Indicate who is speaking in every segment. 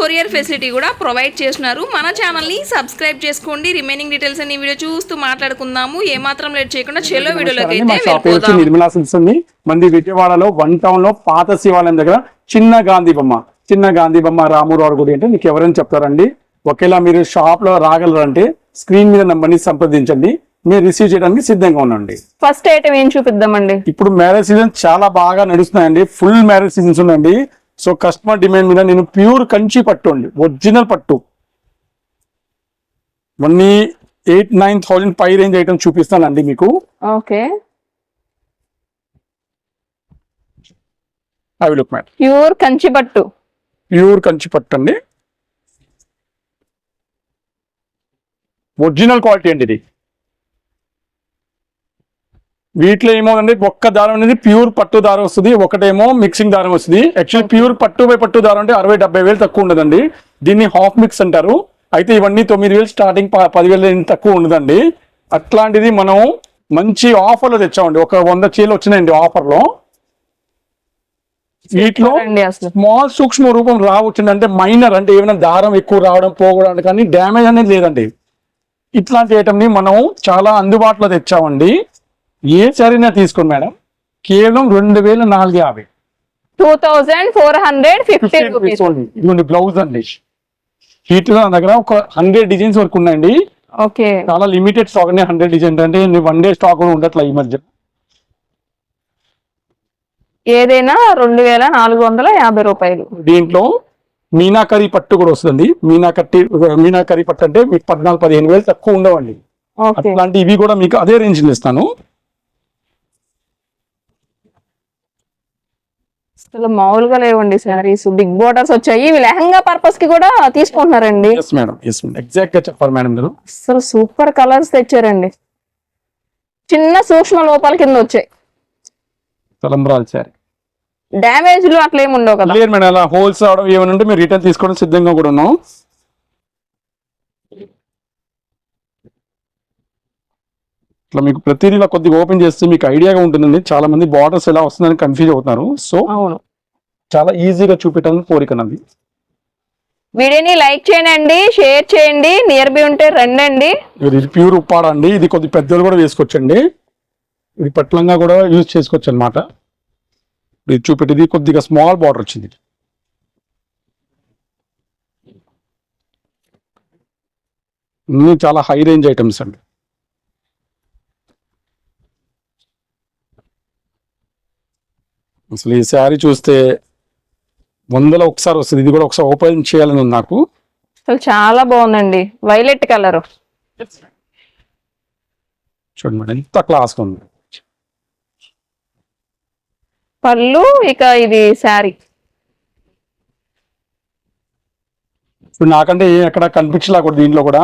Speaker 1: Courier facility కూడా provide చేస్తున్నారు. మన ఛానల్ని సబ్స్క్రైబ్ చేసుకోండి. రిమైనింగ్ డీటెయిల్స్ అన్ని వీడియో చూస్తూ మాట్లాడుకుందాము. ఏమాత్రం లేట్ చేయకుండా చెలో వీడియోలోకి
Speaker 2: మా
Speaker 1: అయితే
Speaker 2: షాప్ వచ్చి
Speaker 1: వెళ్ళిపోదాం.
Speaker 2: నిర్మలా సిల్క్స్ ఉంది మంది విజయవాడలో వన్ టౌన్లో పాత శివాలయం దగ్గర చిన్న గాంధీ బొమ్మ. చిన్న గాంధీ బొమ్మ రామురావు గుడి అంటే మీకు ఎవరైనా చెప్తారండి. ఒకేలా మీరు షాప్లో రాగలరంటే స్క్రీన్ మీద నంబర్ని సంప్రదించండి. మీరు రిసీవ్ చేయడానికి సిద్ధంగా ఉండండి.
Speaker 3: ఫస్ట్ ఐటమ్ ఏం చూపిద్దామండి?
Speaker 2: ఇప్పుడు మ్యారేజ్ సీజన్ చాలా బాగా నడుస్తున్నాయండి. ఫుల్ మ్యారేజ్ సీజన్స్ ఉన్నాయండి సో కస్టమర్ డిమాండ్ మీద నేను ప్యూర్ కంచి పట్టు అండి ఒరిజినల్ పట్టు. వన్నీ ఎయిట్ నైన్ థౌజండ్ పై రేంజ్ ఐటమ్ చూపిస్తానండి మీకు.
Speaker 3: ఓకే.
Speaker 2: అవి లుక్ మ్యాట్
Speaker 3: ప్యూర్ కంచి పట్టు.
Speaker 2: ప్యూర్ కంచి పట్టు అండి. ఒరిజినల్ క్వాలిటీ అండి ఇది. వీటిలో ఏమోనండి ఒక్క దారం అనేది ప్యూర్ పట్టు దారం వస్తుంది ఒకటేమో మిక్సింగ్ దారం వస్తుంది. యాక్చువల్లీ ప్యూర్ పట్టు బై పట్టు దారం అంటే అరవై డెబ్బై వేలు తక్కువ ఉండదండి. దీన్ని హాఫ్ మిక్స్ అంటారు. అయితే ఇవన్నీ తొమ్మిది వేలు స్టార్టింగ్ పదివేలు తక్కువ ఉండదండి. అట్లాంటిది మనం మంచి ఆఫర్లో తెచ్చామండి. ఒక వంద చీరలు వచ్చినాయండి ఆఫర్లో వీటిలో స్మాల్ సూక్ష్మ రూపం రావచ్చింది అంటే మైనర్ అంటే ఏమైనా దారం ఎక్కువ రావడం పోవడం కానీ డ్యామేజ్ అనేది లేదండి. ఇట్లాంటి ఐటమ్ని మనం చాలా అందుబాటులో తెచ్చామండి. ఏ సరైనా తీసుకోండి మేడం. కేవలం రెండు వేల నాలుగు యాభై.
Speaker 3: Two thousand four hundred fifty rupees
Speaker 2: ఇదిగోండి బ్లౌజ్ అండి. హీట్ నా దగ్గర ఒక హండ్రెడ్ డిజైన్స్ వరకు ఉన్నాయండి.
Speaker 3: ఓకే.
Speaker 2: చాలా లిమిటెడ్ స్టాక్ అండి. హండ్రెడ్ డిజైన్స్ అంటే వన్ డే స్టాక్ కూడా ఉండట్లే ఈ మధ్య.
Speaker 3: ఏదైనా రెండు వేల నాలుగు వందల యాభై రూపాయలు.
Speaker 2: దీంట్లో మీనాకరి పట్టు కూడా వస్తుంది మీనాకట్టి మీనాకరి పట్టు అంటే మీకు పద్నాలుగు పదిహేను వేలు తక్కువ ఉండవండి. అట్లాంటి ఇవి కూడా మీకు అదే రేంజ్ ఇస్తాను.
Speaker 3: అసలు మామూలుగా లేవండి శారీస్. బిగ్ బోర్డర్స్ వచ్చాయి. ఇవి లెహంగా పర్పస్కి కూడా తీసుకుంటున్నారండి.
Speaker 2: మేడం ఎస్ మేడం ఎగ్జాక్ట్గా చెప్పారు మేడం మీరు.
Speaker 3: అసలు సూపర్ కలర్స్ తెచ్చారండి. చిన్న సూక్ష్మ లోపాల కింద వచ్చాయి.
Speaker 2: తలంబ్రాలు సారీ
Speaker 3: డ్యామేజ్లు అట్లా ఏమి ఉండవు కదా.
Speaker 2: మేడం అలా హోల్స్ అవడం ఏమైనా ఉంటే మీరు రిటర్న్ తీసుకోవడం సిద్ధంగా కూడా ఉన్నాం. ఇట్లా మీకు ప్రతిదీ ఇలా కొద్దిగా ఓపెన్ చేస్తే మీకు ఐడియాగా ఉంటుందండి. చాలా మంది బార్డర్స్ ఎలా వస్తుందని కన్ఫ్యూజ్ అవుతున్నారు. సో
Speaker 3: అవును.
Speaker 2: చాలా ఈజీగా చూపించడానికి కోరిక నాది
Speaker 3: వీడియోని లైక్ చేయండి షేర్ చేయండి నియర్ బై ఉంటే రండి
Speaker 2: ఇది ప్యూర్ ఉప్పాడ అండి. ఇది కొద్ది పెద్దలు కూడా వేసుకోవచ్చండి. ఇది పట్లంగా కూడా యూజ్ చేసుకోవచ్చు అనమాట ఇది చూపెట్టి ఇది కొద్దిగా స్మాల్ బార్డర్ వచ్చింది. చాలా హై రేంజ్ ఐటమ్స్ అండి. అసలు ఈ శారీ చూస్తే వందల ఒకసారి వస్తుంది. ఇది కూడా ఒకసారి ఓపెన్ చేయాలని ఉంది నాకు.
Speaker 3: అసలు చాలా బాగుందండి. వైలెట్ కలర్
Speaker 2: చూడండి మేడం ఎంత క్లాస్గా ఉంది.
Speaker 3: పళ్ళు ఇక ఇది శారీ.
Speaker 2: ఇప్పుడు నాకంటే ఎక్కడ కనిపించలా కూడా దీంట్లో కూడా.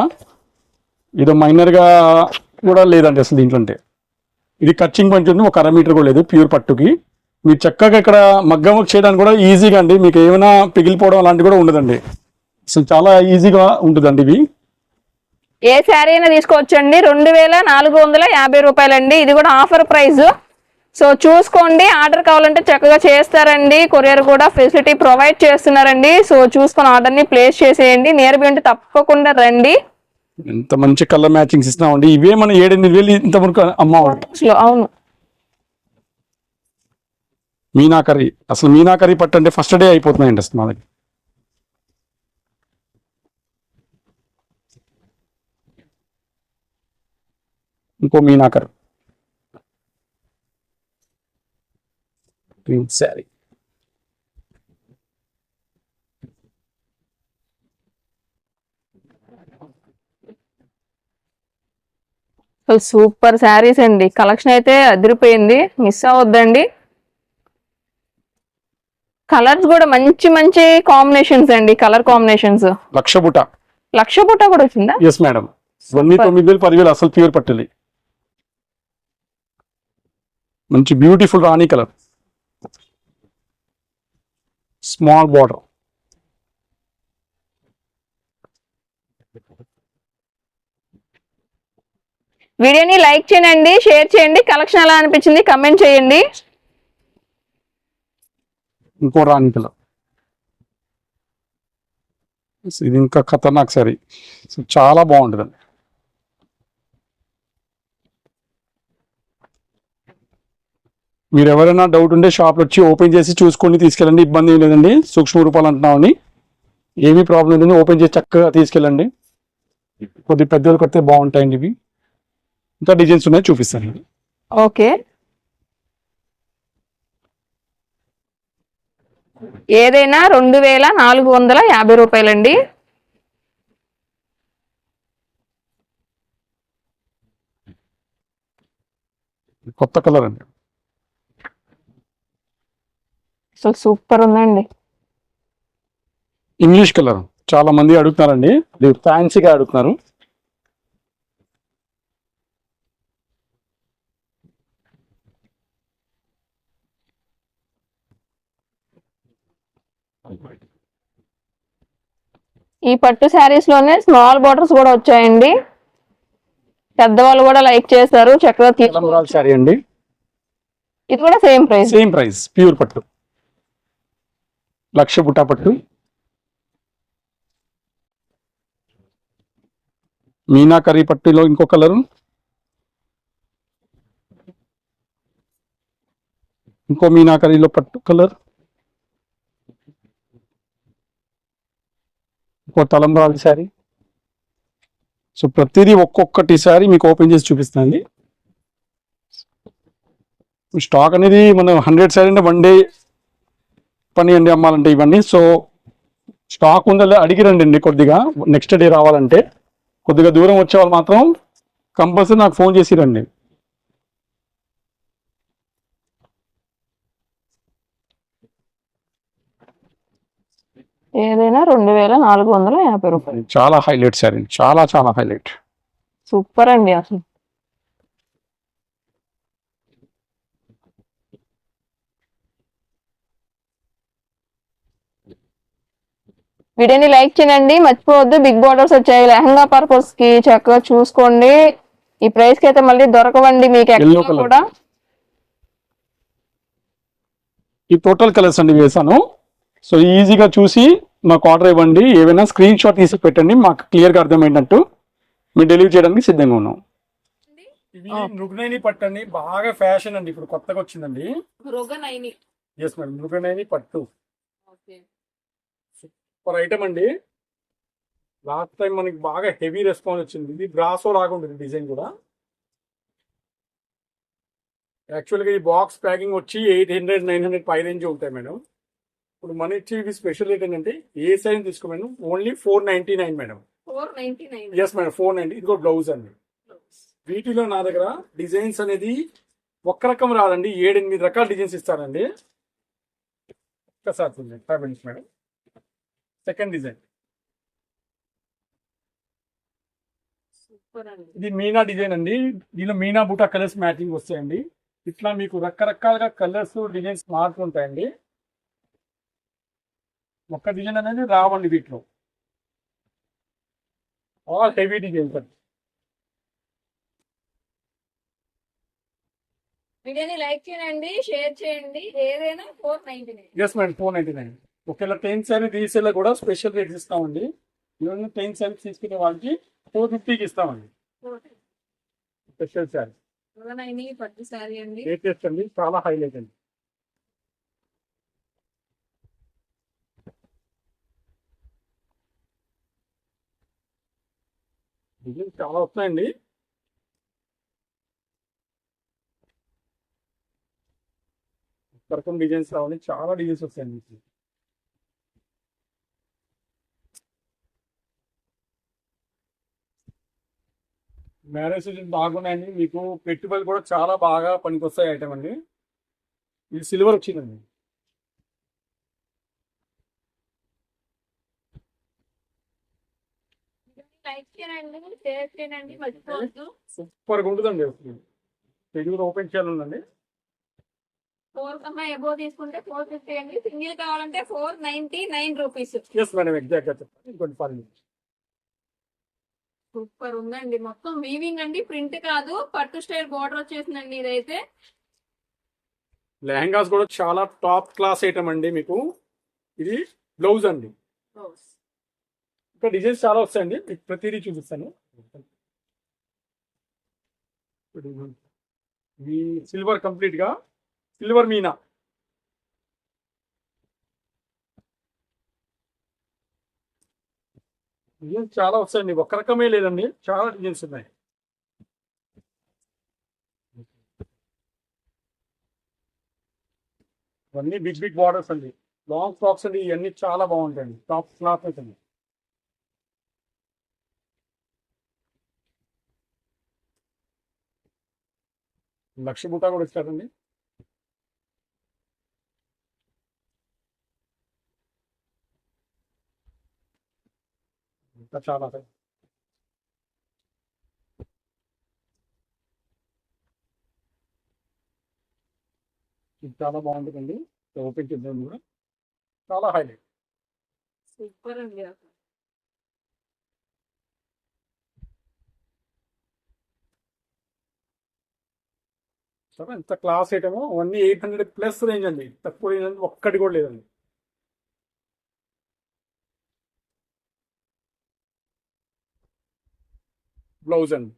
Speaker 2: ఏదో మైనర్గా కూడా లేదండి అసలు దీంట్లో అంటే. ఇది కచ్చింగ్ పంచ్ ఉంది ఒక అర మీటర్ కూడా లేదు ప్యూర్ పట్టుకి. మీరు చక్కగా ఇక్కడ మగ్గం వర్క్ చేయడానికి కూడా ఈజీగా అండి. మీకు ఏమైనా పిగిలిపోవడం అలాంటివి కూడా ఉండదండి. అసలు చాలా ఈజీగా ఉంటుందండి ఇవి.
Speaker 3: ఏ శారీ అయినా తీసుకోవచ్చండి. రెండు వేల నాలుగు వందల యాభై రూపాయలండి. ఇది కూడా ఆఫర్ ప్రైస్. సో చూసుకోండి. ఆర్డర్ కావాలంటే చక్కగా చేస్తారండి. కొరియర్ కూడా ఫెసిలిటీ ప్రొవైడ్ చేస్తున్నారండి. సో చూసుకొని ఆర్డర్ని ప్లేస్ చేసేయండి. నియర్ బై ఉంటే తప్పకుండా రండి.
Speaker 2: ఎంత మంచి కలర్ మ్యాచింగ్స్ ఇస్తున్నామండి. ఇవే మనం ఏడెనిమిది వేలు ఇంత వరకు అమ్మవండి
Speaker 3: మీనా కర్రీ
Speaker 2: మీనాకరి అసలు మీనాకరి పట్టు అంటే ఫస్ట్ డే అయిపోతున్నాయండి అసలు మా దగ్గర. ఇంకో మీనాకరి. గ్రీన్ శారీ
Speaker 3: అసలు సూపర్ శారీస్ అండి. కలెక్షన్ అయితే అదిరిపోయింది. మిస్ అవ్వద్దండి. కలర్స్ కూడా మంచి మంచి కాంబినేషన్స్ అండి కలర్ కాంబినేషన్స్.
Speaker 2: లక్ష బుట
Speaker 3: లక్ష బుట్ట కూడా వచ్చిందా?
Speaker 2: ఎస్ మేడం ఇవన్నీ తొమ్మిది వేలు పదివేలు అసలు ప్యూర్ పట్టుది. మంచి బ్యూటిఫుల్ రాణి కలర్. స్మాల్ బార్డర్
Speaker 3: వీడియోని లైక్ చేయండి షేర్ చేయండి కలెక్షన్ ఎలా అనిపించింది కమెంట్ చేయండి.
Speaker 2: ఇంకో రాణి ఇది ఇంకా ఖతర్నాక్ సారీ సో చాలా బాగుంటుందండి మీరు ఎవరైనా డౌట్ ఉంటే షాప్లో వచ్చి ఓపెన్ చేసి చూసుకొని తీసుకెళ్ళండి. ఇబ్బంది ఏం లేదండి. సూక్ష్మ రూపాలు అంటున్నామని ఏమీ ప్రాబ్లం లేదండి. ఓపెన్ చేసి చక్కగా తీసుకెళ్ళండి. కొద్ది పెద్దలు కడితే బాగుంటాయండి ఇవి. ఇంకా డిజైన్స్ ఉన్నాయి చూపిస్తాను.
Speaker 3: ఓకే ఏదైనా రెండు వేల నాలుగు వందల యాభై రూపాయలండి.
Speaker 2: కొత్త కలర్ అండి.
Speaker 3: అసలు సూపర్ ఉందండి.
Speaker 2: English colour. చాలా మంది అడుగుతున్నారండి. ఫ్యాన్సీగా అడుగుతున్నారు.
Speaker 3: ఈ పట్టు శారీస్లోనే స్మాల్ బార్డర్స్ కూడా వచ్చాయండి. పెద్దవాళ్ళు కూడా లైక్ చేస్తారు
Speaker 2: తలంబ్రాల శారీ అండి.
Speaker 3: ఇది కూడా same price.
Speaker 2: Same price pure పట్టు. లక్ష బుట్టా పట్టు. మీనాకరీ పట్టులో ఇంకో కలరు. ఇంకో మీనాకరీలో పట్టు కలర్. ఇంకో తలంబ్రాల శారీ. సో ప్రతిదీ ఒక్కొక్కటి శారీ మీకు ఓపెన్ చేసి చూపిస్తుంది స్టాక్ అనేది మనం హండ్రెడ్ శారీ అంటే వన్ డే పని అండి అమ్మాలంటే ఇవన్నీ. సో స్టాక్ ఉందా అడిగిరండి అండి కొద్దిగా. నెక్స్ట్ డే రావాలంటే కొద్దిగా దూరం వచ్చే వాళ్ళు మాత్రం కంపల్సరీ నాకు ఫోన్ చేసి
Speaker 3: ఏదైనా రెండు వేల నాలుగు వందల యాభై రూపాయలు.
Speaker 2: చాలా హైలైట్ శారీ చాలా చాలా హైలైట్.
Speaker 3: సూపర్ అండి అసలు. వీడియోని లైక్ చేయండి మర్చిపోవద్దు. బిగ్ బార్డర్స్ వచ్చాయి. లెహంగా పర్పస్కి చక్కగా చూసుకోండి. ఈ ప్రైస్కి అయితే మళ్ళీ దొరకవండి మీకు ఎక్కడ. కూడా.
Speaker 2: ఈ టోటల్ కలర్స్ అండి వేసాను సో ఈజీగా చూసి మాకు ఆర్డర్ ఇవ్వండి. ఏవైనా స్క్రీన్ షాట్ తీసి పెట్టండి. మాకు క్లియర్గా అర్థమైనట్టు మేము డెలివరీ చేయడానికి సిద్ధంగా ఉన్నాం. మృగనైని పట్టు బాగా ఫ్యాషన్ అండి. ఇప్పుడు కొత్తగా వచ్చిందండి. ఎస్ మేడం మృగనైని పట్టు. సూపర్ ఐటమ్ అండి. లాస్ట్ టైం మనకి బాగా హెవీ రెస్పాన్స్ వచ్చింది. ఇది బ్రాసో లాగా ఉంటుంది డిజైన్ కూడా. యాక్చువల్గా ఈ బాక్స్ ప్యాకింగ్ వచ్చి ఎయిట్ హండ్రెడ్ నైన్ హండ్రెడ్ పై రేంజ్ ఉంటాయి మేడం ఇప్పుడు మన ఇచ్చి స్పెషల్ రేట్ ఏంటంటే ఏ సైజ్ తీసుకో madam? Only four ninety nine madam yes madam four ninety ఇదిగో బ్లౌజ్ అండి. వీటిలో నా దగ్గర డిజైన్స్ అనేది ఒక్క రకం రాదండి. ఏడెనిమిది రకాల డిజైన్స్ ఇస్తారండి. ఒక్కసారి చూడండి. Five minutes madam. Second design ఇది మీనా డిజైన్ అండి. దీనిలో మీనా బూటా కలర్స్ మ్యాచింగ్ వస్తాయండి. ఇట్లా మీకు రకరకాలుగా కలర్స్ డిజైన్స్ మారుతుంటాయండి. ఒక్క డిజైన్ అనేది రావండి వీటిలో. ఆల్ హెవీ డిజైన్స్ అండి.
Speaker 3: వీడియోని లైక్ చేయండి షేర్ చేయండి ఏదైనా four ninety nine
Speaker 2: yes madam four ninety nine ఒకవేళ టెన్ సారీ రీసేల్ కూడా స్పెషల్ రేట్స్ ఇస్తామండి. ఇవన్నీ టెన్ సారీ తీసుకునే వాళ్ళకి ఫోర్ ఫిఫ్టీకి ఇస్తామండి. స్పెషల్ సారీ
Speaker 3: పట్టు శారీ అండి.
Speaker 2: లేటెస్ట్ అండి. చాలా హైలైట్ అండి. డిజైన్స్ చాలా వస్తాయండి. రకం డిజైన్స్ రావాలి చాలా డిజైన్స్ వస్తాయండి మీకు. మ్యారేజ్ సీజన్ బాగున్నాయండి. మీకు పెట్టుబడి కూడా చాలా బాగా పనికొస్తాయి ఐటమ్ అండి. ఇది సిల్వర్ వచ్చిందండి.
Speaker 3: లైక్ చేయండి షేర్ చేయండి మర్చిపోవద్దు
Speaker 2: సూపర్గా ఉంటుందండి తెలుగులో ఓపెన్ చేయాలండి
Speaker 3: ఫోర్ కన్నా ఎబో తీసుకుంటే ఫోర్ ఫిఫ్టీ అండి. సింగిల్ కావాలంటే four ninety nine rupees
Speaker 2: yes madam ఎగ్జాక్ట్గా చెప్పండి ఇంకోటి ఫార్
Speaker 3: సూపర్ ఉందండి. మొత్తం వీవింగ్ అండి. ప్రింట్ కాదు. పట్టు స్టైల్ బార్డర్ వచ్చేసిందండి ఇదైతే.
Speaker 2: లెహంగాస్ కూడా చాలా టాప్ క్లాస్ ఐటమ్ అండి మీకు. ఇది బ్లౌజ్ అండి. ఇంకా డిజైన్స్ చాలా వస్తాయండి. మీకు ప్రతిదీ చూపిస్తాను. మీ సిల్వర్ కంప్లీట్గా సిల్వర్ మీనా? డిజైన్స్ చాలా వస్తాయండి. ఒక రకమే లేదండి. చాలా డిజైన్స్ ఉన్నాయి. ఇవన్నీ బిగ్ బిగ్ బార్డర్స్ అండి. లాంగ్ ఫ్రాక్స్ అండి. ఇవన్నీ చాలా బాగుంటాయండి. టాప్ క్లాత్ అయితే లక్ష బుట్ట కూడా ఇస్తారండి ఇంకా చాలా ఉంటాయి. ఇది చాలా బాగుంటుందండి. ఓపెన్ చేద్దాం కూడా. చాలా హైలైట్.
Speaker 3: సూపర్ అండి
Speaker 2: సరే ఎంత క్లాస్ ఐటమో అవన్నీ ఎయిట్ హండ్రెడ్ ప్లస్ రేంజ్ అండి. తక్కువ రేంజ్ అంటే ఒక్కటి కూడా లేదండి. బ్లౌజ్ అండి.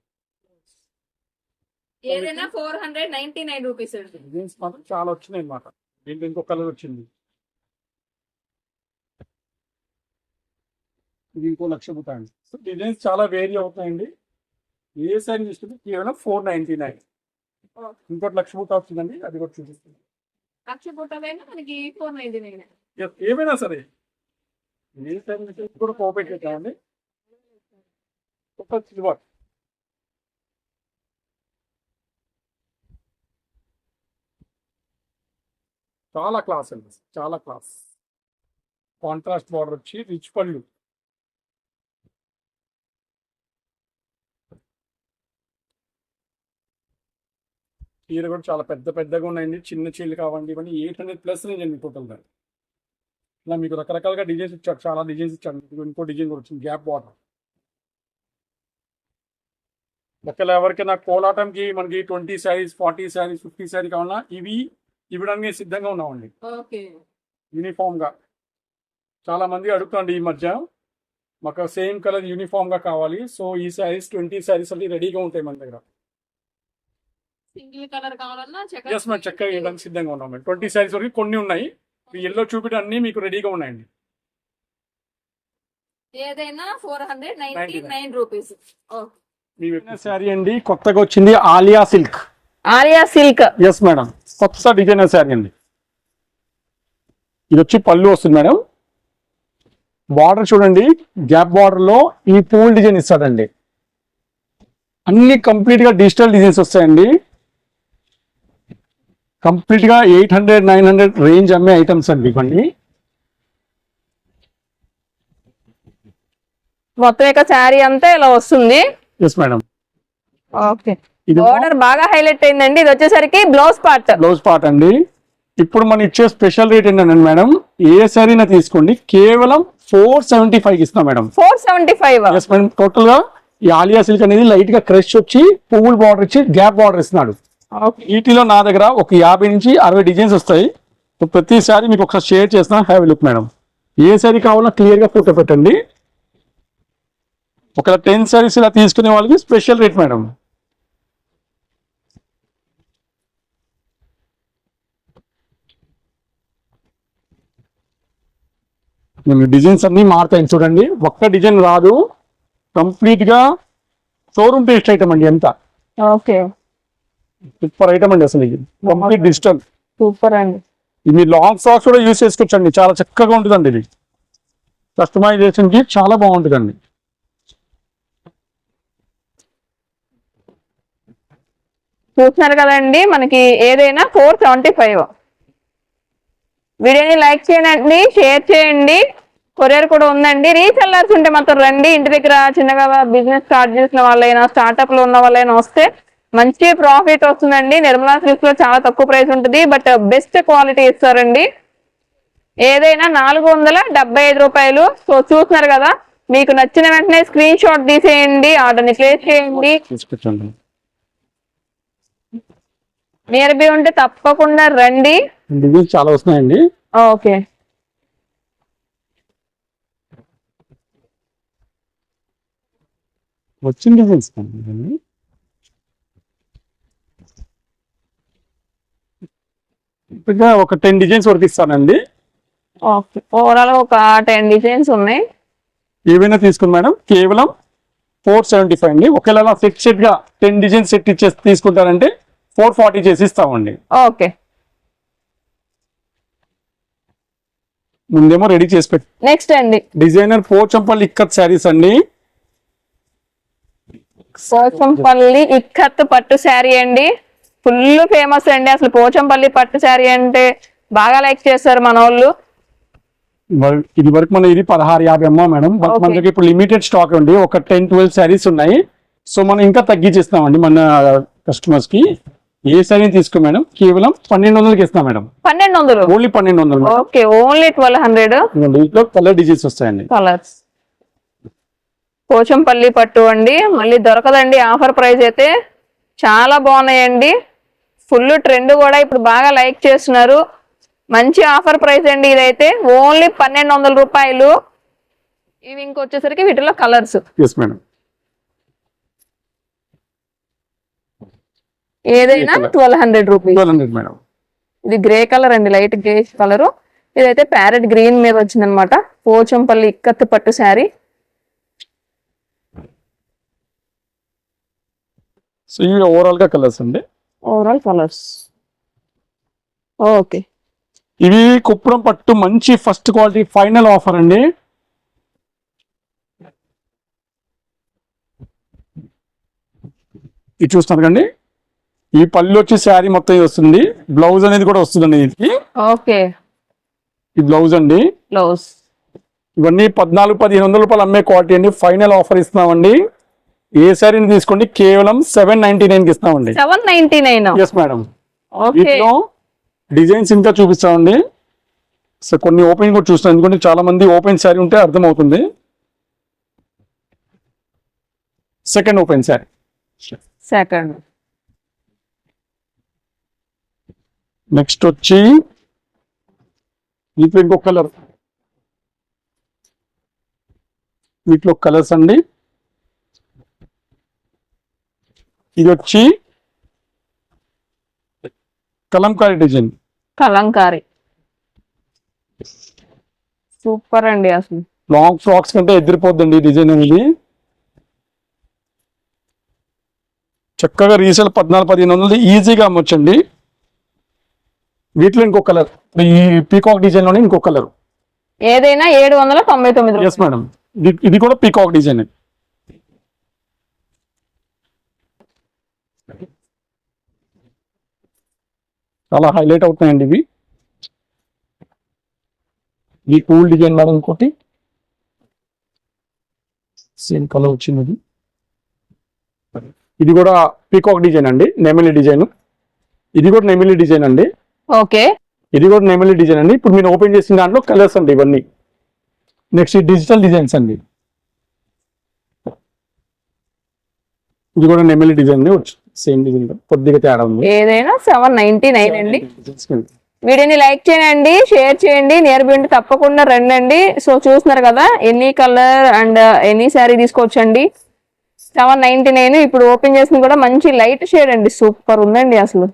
Speaker 3: ఏదైనా four hundred ninety nine rupees అండి.
Speaker 2: జీన్స్ మాత్రం చాలా వచ్చినాయి అన్నమాట. దీంట్లో ఇంకో కలర్ వచ్చింది. ఇది ఇంకో లక్ష పోతాయండి సో డిజైన్స్ చాలా వేరీ అవుతాయండి. ఏ సైజ్ తీసుకుంటే కేవలం ఫోర్ నైన్టీ నైన్ ఇంకోటి లక్ష బుట్ట వచ్చిందండి అది కూడా చూపిస్తుంది
Speaker 3: లక్ష పుట్టదైనా మనకి నైన్.
Speaker 2: ఏమైనా సరే. కూడా కోఆపరేట్ చేద్దామండి. ఒక సిల్వర్ చాలా క్లాస్ అండి చాలా క్లాస్ కాంట్రాస్ట్ బార్డర్ వచ్చి రిచ్ పళ్ళు. చీర కూడా చాలా పెద్ద పెద్దగా ఉన్నాయండి. చిన్న చీరలు కావండి. ఇవన్నీ ఎయిట్ హండ్రెడ్ ప్లస్ రేంజ్ అండి టోటల్ ఇలా మీకు రకరకాలుగా డిజైన్స్ ఇచ్చాడు చాలా డిజైన్స్ ఇచ్చాడు మీకు ఇంకో డిజైన్ కూడా వచ్చింది. గ్యాప్ బార్డర్ ఒకవేళ ఎవరికైనా కోలాటంకి మనకి twenty sarees forty sarees fifty saree కావాలన్నా ఇవి ఇవ్వడానికి సిద్ధంగా ఉన్నామండి. యూనిఫామ్గా. చాలా మంది అడుగుతుంది ఈ మధ్య. మాకు సేమ్ కలర్ యూనిఫామ్గా కావాలి. సో ఈ శారీస్ ట్వంటీ శారీస్ అన్ని రెడీగా ఉంటాయి మన దగ్గర.
Speaker 3: సింగిల్ కలర్ కావాలన్నా
Speaker 2: ఎస్ మేము చక్కగా ఇవ్వడానికి సిద్ధంగా ఉన్నాం ట్వంటీ శారీస్ వరకు కొన్ని ఉన్నాయి. ఎల్లో చూపించడం అన్ని మీకు రెడీగా ఉన్నాయండి.
Speaker 3: ఏదైనా four hundred ninety
Speaker 2: 99.
Speaker 3: Nine rupees
Speaker 2: మీ శారీ అండి. కొత్తగా వచ్చింది Alia silk.
Speaker 3: Alia silk.
Speaker 2: Yes madam కొత్త డిజైనర్ శారీ అండి. ఇది వచ్చి పళ్ళు వస్తుంది మేడం బార్డర్ చూడండి. గ్యాప్ బార్డర్లో ఈ పూల్ డిజైన్ ఇస్తాడండి అన్ని కంప్లీట్గా డిజిటల్ డిజైన్స్ వస్తాయండి. కంప్లీట్గా eight hundred nine hundred range అమ్మే ఐటమ్స్ అండి ఇవన్నీ
Speaker 3: మొత్తం ఇక శారీ అంతా ఇలా వస్తుంది.
Speaker 2: Yes madam
Speaker 3: okay. ఆర్డర్ బాగా హైలైట్ అయిందండి. ఇది వచ్చేసరికి బ్లౌజ్ పార్ట్.
Speaker 2: బ్లౌజ్ పార్ట్ అండి. ఇప్పుడు మనం ఇచ్చే స్పెషల్ రేట్ ఏంటంటే మేడం ఏ శారీనా తీసుకోండి. కేవలం ఫోర్ సెవెంటీ ఫైవ్ ఇస్తాం madam
Speaker 3: four seventy five
Speaker 2: madam టోటల్గా ఈ ఆలియా సిల్క్ అనేది లైట్గా క్రష్ వచ్చి పువ్వులు బార్డర్ ఇచ్చి గ్యాప్ బార్డర్ ఇస్తున్నాడు. వీటిలో నా దగ్గర ఒక యాభై నుంచి అరవై డిజైన్స్ వస్తాయి. ప్రతిసారి మీకు ఒకసారి షేర్ చేస్తాను హ్యావ్ లుక్ మేడం ఏ శారీ కావాలన్నా క్లియర్గా ఫోటో పెట్టండి. ఒక టెన్ శారీస్ ఇలా తీసుకునే వాళ్ళకి స్పెషల్ రేట్ మేడం నేను డిజైన్స్ అన్నీ మారుతాయి చూడండి. ఒక్క డిజైన్ రాదు. కంప్లీట్గా షోరూమ్ టేస్ట్ ఐటమ్ అండి ఎంత.
Speaker 3: ఓకే
Speaker 2: సూపర్ ఐటమ్ అండి అసలు ఇది. కంప్లీట్ డిజిటల్
Speaker 3: సూపర్ అండి.
Speaker 2: ఇది లాంగ్ ఫ్రాక్స్ కూడా యూస్ చేసుకోవచ్చండి. చాలా చక్కగా ఉంటుందండి ఇది కస్టమైజేషన్కి చాలా బాగుంటుందండి.
Speaker 3: చూస్తున్నారు కదండి మనకి ఏదైనా ఫోర్ సెవెంటీ ఫైవ్ వీడియోని లైక్ చేయండి షేర్ చేయండి. కొరియర్ కూడా ఉందండి. రీసెల్లర్స్ ఉంటే మాత్రం రండి. ఇంటి దగ్గర చిన్నగా బిజినెస్ స్టార్ట్ చేసిన వాళ్ళైనా స్టార్ట్అప్లో ఉన్న వాళ్ళైనా వస్తే మంచి ప్రాఫిట్ వస్తుందండి. నిర్మలా సిల్క్స్లో చాలా తక్కువ ప్రైస్ ఉంటుంది. బట్ బెస్ట్ క్వాలిటీ ఇస్తారండి. ఏదైనా నాలుగు వందల డెబ్బై ఐదు రూపాయలు. సో చూస్తున్నారు కదా మీకు నచ్చిన వెంటనే స్క్రీన్ షాట్ తీసేయండి. ఆర్డర్ని ప్లేస్ చేయండి. నియర్ బై ఉంటే తప్పకుండా రండి.
Speaker 2: చాలా వస్తున్నాయండి.
Speaker 3: ఓకే.
Speaker 2: వచ్చిన డిజైన్స్ అండి ఇంకా ఒక టెన్ డిజైన్స్ వరకు ఇస్తానండి.
Speaker 3: ఓకే. ఓవరాల్ ఒక టెన్ డిజైన్స్ ఉన్నాయి.
Speaker 2: ఏవైనా తీసుకుని మేడం. కేవలం ఫోర్ సెవెంటీ ఫైవ్ అండి. ఒకవేళ సెట్ సెట్గా టెన్ డిజైన్స్ సెట్ ఇచ్చేసి తీసుకుంటారంటే ఫోర్ ఫార్టీ చేసి ఇస్తామండి.
Speaker 3: ఓకే.
Speaker 2: ముందేమో రెడీ చేసి పెట్టి
Speaker 3: నెక్స్ట్ అండి.
Speaker 2: డిజైనర్ పోచంపల్లి ఇక్కత్ శారీస్ అండి.
Speaker 3: పోచంపల్లి ఇక్కత్ పట్టు శారీ అండి. ఫుల్ ఫేమస్ అండి. అసలు పోచంపల్లి పట్టు శారీ అంటే బాగా లైక్ చేస్తారు మన వాళ్ళు
Speaker 2: ఇది వరకు మన ఇది పదహారు యాభై అమ్మా మేడం. బట్ మన. దగ్గర ఇప్పుడు లిమిటెడ్ స్టాక్ ఉంది. ఒక టెన్ ట్వెల్వ్ శారీస్ ఉన్నాయి. సో మనం ఇంకా తగ్గించేస్తామండి మన కస్టమర్స్కి. ఏ శారీ తీసుకో మేడం? కేవలం పన్నెండు వందలకి ఇస్తాం మేడం.
Speaker 3: పన్నెండు వందలు?
Speaker 2: ఓన్లీ పన్నెండు వందలు
Speaker 3: ఓకే ఓన్లీ ట్వెల్వ్ హండ్రెడ్.
Speaker 2: వీటిలో కలర్ డిజైన్స్ వస్తాయండి.
Speaker 3: కలర్స్ పోచంపల్లి పట్టు అండి. మళ్ళీ దొరకదండి. ఆఫర్ ప్రైస్ అయితే చాలా బాగున్నాయండి. ఫుల్ ట్రెండ్ కూడా ఇప్పుడు బాగా లైక్ చేస్తున్నారు. మంచి ఆఫర్ ప్రైస్ అండి ఇదైతే. ఓన్లీ పన్నెండు వందల రూపాయలు. ఇవి ఇంకొచ్చేసరికి వీటిలో కలర్స్. ఏదైనా. Twelve hundred rupees. ఇది గ్రే కలర్ అండి లైట్ గ్రే కలర్. ఇదైతే ప్యారెట్ గ్రీన్ మీద వచ్చిందనమాట. పోచంపల్లి ఇక్కత్ పట్టు శారీ.
Speaker 2: సో ఇవి ఓవరాల్గా కలర్స్ అండి.
Speaker 3: ఓవరాల్ కలర్స్ ఓకే
Speaker 2: ఇవి కుప్పడం పట్టు మంచి ఫస్ట్ క్వాలిటీ ఫైనల్ ఆఫర్ అండి. ఇది చూస్తున్నారు కండి ఈ పళ్ళు వచ్చి శారీ మొత్తం వస్తుంది. బ్లౌజ్ అనేది కూడా వస్తుందండి దీనికి.
Speaker 3: ఓకే
Speaker 2: ఈ బ్లౌజ్ అండి.
Speaker 3: బ్లౌజ్
Speaker 2: ఇవన్నీ పద్నాలుగు పదిహేను వందల రూపాయలు అమ్మే క్వాలిటీ అండి. ఫైనల్ ఆఫర్ ఇస్తున్నామండి. ఏ శారీని తీసుకోండి? కేవలం సెవెన్ నైన్టీ నైన్కి ఇస్తామండి.
Speaker 3: Seven ninety nine
Speaker 2: yes madam వీటిలో డిజైన్స్ ఇంకా చూపిస్తామండి. సో కొన్ని ఓపెన్ కూడా చూస్తాం. ఎందుకంటే చాలా మంది ఓపెన్ శారీ ఉంటే అర్థమవుతుంది. Second open saree
Speaker 3: second
Speaker 2: next వచ్చి వీటిలో ఇంకొక కలర్ వీటిలో కలర్స్ అండి. ఇది వచ్చి కలంకారీ డిజైన్.
Speaker 3: కలంకారీ. సూపర్ అండి అసలు.
Speaker 2: లాంగ్ ఫ్రాక్స్ కంటే ఎదిరిపోద్దండి డిజైన్ అనేది. చక్కగా రీసేల్ పద్నాలుగు పదిహేను వందలు ఈజీగా అమ్మొచ్చండి. వీటిలో ఇంకో కలర్ ఈ పీకాక్ డిజైన్లోనే ఇంకో కలర్
Speaker 3: ఏదైనా ఏడు వందల తొంభై తొమ్మిది
Speaker 2: ఎస్ మేడం ఇది కూడా పీకాక్ డిజైన్ చాలా హైలైట్ అవుతున్నాయండి ఇవి. ఈ కూల్ డిజైన్ మేడం ఇంకోటి. సేమ్ కలర్ వచ్చింది. ఇది. కూడా పీకాక్ డిజైన్ అండి నెమిలి డిజైన్. ఇది కూడా నెమిలి డిజైన్ అండి.
Speaker 3: ఓకే.
Speaker 2: ఇది కూడా నెమిలి డిజైన్ అండి. ఇప్పుడు మీరు ఓపెన్ చేసిన దాంట్లో కలర్స్ అండి ఇవన్నీ. నెక్స్ట్ డిజిటల్ డిజైన్స్ అండి. ఇది కూడా నెమిలి డిజైన్ సేమ్ డిజైన్ కొద్దిగా తేడా ఉంది.
Speaker 3: ఏదైనా సెవెన్ నైన్టీ నైన్ అండి. వీడియోని లైక్ చేయండి షేర్ చేయండి నియర్ బై ఉంటే తప్పకుండా రండి సో చూస్తున్నారు కదా any colour and any saree తీసుకోవచ్చండి. సెవెన్ నైన్టీ నైన్ ఇప్పుడు ఓపెన్ చేసింది కూడా మంచి లైట్ షేడ్ అండి. సూపర్ ఉందండి అసలు.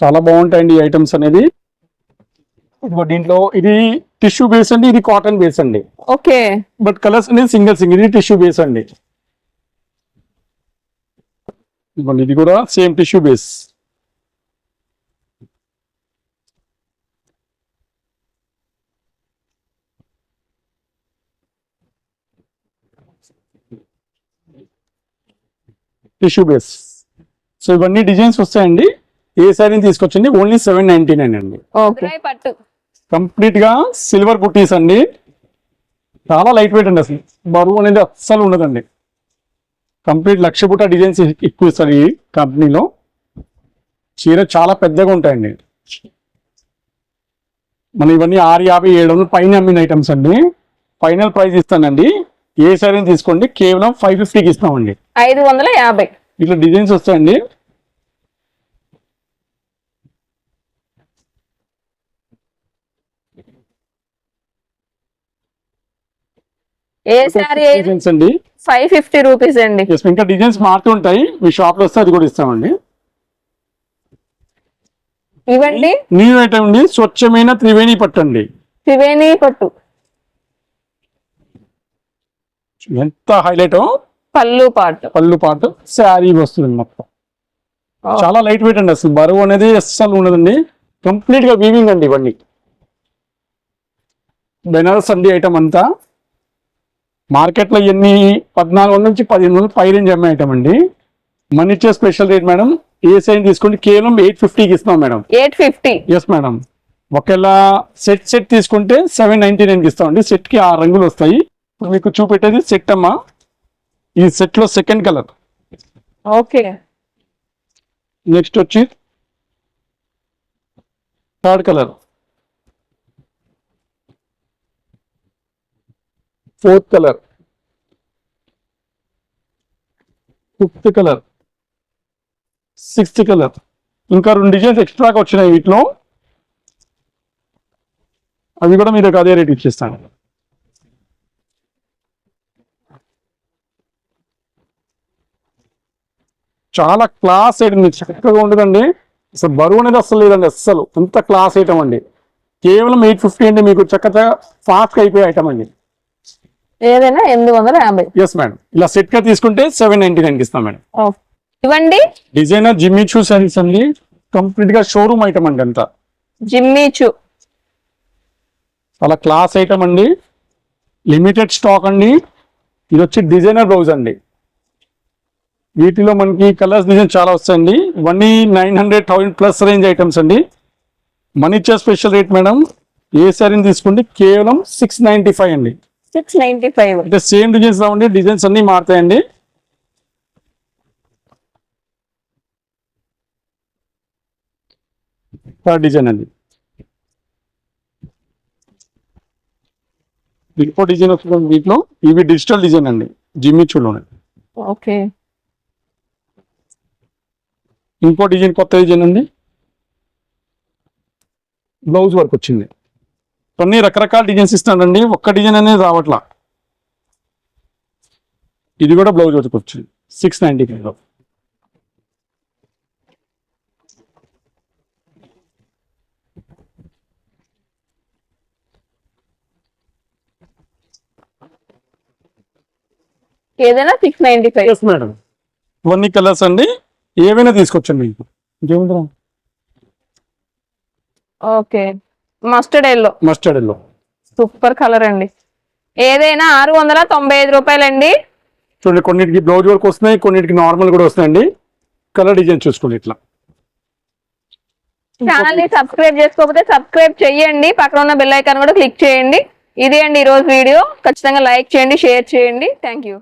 Speaker 2: చాలా బాగుంటాయండి ఈ ఐటమ్స్ అనేది. ఇదిగో దీంట్లో ఇది టిష్యూ బేస్ అండి ఇది కాటన్ బేస్ అండి.
Speaker 3: ఓకే.
Speaker 2: బట్ కలర్స్ అనేది సింగిల్ సింగిల్ ఇది టిష్యూ బేస్ అండి. ఇదిగోండి ఇది కూడా same tissue base tissue base so ఇవన్నీ డిజైన్స్ వస్తాయండి. ఏ శారీని తీసుకొచ్చండి ఓన్లీ సెవెన్ నైన్టీ నైన్ అండి.
Speaker 3: ఓకే పట్టు.
Speaker 2: కంప్లీట్గా సిల్వర్ బుట్టీస్ అండి. చాలా లైట్ వెయిట్ అండి అసలు. బరువు అనేది అస్సలు ఉండదండి. కంప్లీట్ లక్ష పుట్ట డిజైన్స్ ఎక్కువ ఇస్తారు ఈ కంపెనీలో. చీర చాలా పెద్దగా ఉంటాయండి. మన ఇవన్నీ ఆరు యాభై ఏడు వందలు పైన అమ్మిన ఐటమ్స్ అండి. ఫైనల్ ప్రైస్ ఇస్తానండి. ఏ సారీ తీసుకోండి? కేవలం ఫైవ్ ఫిఫ్టీకి ఇస్తామండి.
Speaker 3: ఐదు వందల యాభై.
Speaker 2: ఇట్లా డిజైన్స్ వస్తాయండి.
Speaker 3: ఏ అయినా
Speaker 2: డిజైన్స్ అండి.
Speaker 3: ఫైవ్ ఫిఫ్టీ రూపీస్ అండి.
Speaker 2: ఇంకా డిజైన్స్ మారుతూ ఉంటాయి. మీ షాప్లో వస్తే అది కూడా ఇస్తామండి.
Speaker 3: ఇవండి.
Speaker 2: న్యూ ఐటమ్ అండి. స్వచ్ఛమైన త్రివేణి పట్టండి
Speaker 3: త్రివేణి పట్టు.
Speaker 2: ఎంత హైలైట్.
Speaker 3: పళ్ళు పాటు.
Speaker 2: పళ్ళు పాటు శారీ వస్తుంది మొత్తం. చాలా లైట్ వెయిట్ అండి అసలు. బరువు అనేది అస్సలు ఉండదండి. కంప్లీట్గా వీవింగ్ అండి ఇవన్నీ. బెనారస్ అండి ఐటమ్ అంతా. మార్కెట్లో ఎన్ని పద్నాలుగు వందల నుంచి పదిహేను వందలు పై రేంజ్ అమ్మే ఐటమ్ అండి. మన ఇచ్చే స్పెషల్ రేట్ మేడం. ఏ సైజ్ తీసుకోండి కేవలం ఎయిట్ ఫిఫ్టీకి ఇస్తున్నాం madam.
Speaker 3: Eight fifty
Speaker 2: yes madam. ఒకవేళ సెట్ సెట్ తీసుకుంటే సెవెన్ నైన్టీ నైన్కి ఇస్తామండి. సెట్కి ఆ రంగులు వస్తాయి. ఇప్పుడు మీకు చూపెట్టేది సెట్ అమ్మా. ఈ సెట్లో సెకండ్ కలర్
Speaker 3: ఓకే.
Speaker 2: నెక్స్ట్ వచ్చి third colour fourth colour. Fifth colour. Sixth colour. ఇంకా రెండు డిజైన్స్ ఎక్స్ట్రాగా వచ్చినాయి వీటిలో. అవి కూడా మీరు అదే రేట్ ఇచ్చేస్తాను. చాలా క్లాస్ ఐటమ్ చక్కగా ఉండదండి అసలు బరువు అనేది అస్సలు లేదండి అస్సలు. అంత క్లాస్ ఐటమ్ అండి. కేవలం ఎయిట్ ఫిఫ్టీ అండి. మీకు చక్కగా ఫాస్ట్గా అయిపోయే ఐటమ్ అండి.
Speaker 3: ఏదైనా ఎనిమిది వందల యాభై.
Speaker 2: ఎస్ మేడం ఇలా సెట్గా తీసుకుంటే సెవెన్ నైన్టీ నైన్కి ఇస్తాం మేడం
Speaker 3: ఓకే. ఇవండి
Speaker 2: డిజైనర్ జిమ్మి చూ సారీస్ అండి. కంప్లీట్గా షోరూమ్ ఐటమ్ అండి అంతా.
Speaker 3: జిమ్మీచు
Speaker 2: చాలా క్లాస్ ఐటమ్ అండి. లిమిటెడ్ స్టాక్ అండి. ఇది వచ్చి డిజైనర్ బ్లౌజ్ అండి. వీటిలో మనకి కలర్స్ డిజైన్ చాలా వస్తాయండి. ఇవన్నీ nine hundred thousand plus range items అండి. మన ఇచ్చే స్పెషల్ రేట్ మేడం ఏ శారీని తీసుకోండి కేవలం సిక్స్ నైన్టీ ఫైవ్ అండి.
Speaker 3: Six ninety five.
Speaker 2: అంటే సేమ్ డిజైన్స్ లా ఉండి డిజైన్స్ అన్ని మారుతాయండి. డిజైన్ అండి. ఇంకో డిజైన్ వస్తుంది వీటిలో ఇవి డిజిటల్ డిజైన్ అండి. జిమ్మిచ్చులోనే
Speaker 3: ఓకే.
Speaker 2: ఇంకో డిజైన్ కొత్త డిజైన్ అండి. బ్లౌజ్ వర్క్ వచ్చింది. కొన్ని రకరకాల డిజైన్స్ ఇస్తానండి ఒక్క డిజైన్ అనేది రావట్లా. ఇది కూడా బ్లౌజ్ వర్క్ వచ్చింది. Six five.
Speaker 3: ఏదైనా six ninety five.
Speaker 2: Yes madam ఇవన్నీ కలర్స్ అండి. ఏవైనా తీసుకొచ్చండి. మీకు ఇంకేముందిరా
Speaker 3: okay. Mustard yellow
Speaker 2: mustard yellow
Speaker 3: super colour అండి. ఏదైనా ఆరు వందల తొంభై ఐదు రూపాయలండి.
Speaker 2: చూడండి కొన్నిటికి బ్లౌజ్ వర్క్ వస్తున్నాయి కొన్నిటికి నార్మల్ కూడా వస్తున్నాయండి. కలర్ డిజైన్ చూసుకోండి ఇట్లా.
Speaker 3: ఛానల్ని సబ్స్క్రైబ్ చేసుకోకపోతే సబ్స్క్రైబ్ చేయండి పక్కన ఉన్న బెల్ ఐకాన్ కూడా క్లిక్ చేయండి. ఇది అండి ఈ రోజు వీడియో. ఖచ్చితంగా లైక్ చేయండి షేర్ చేయండి. Thank you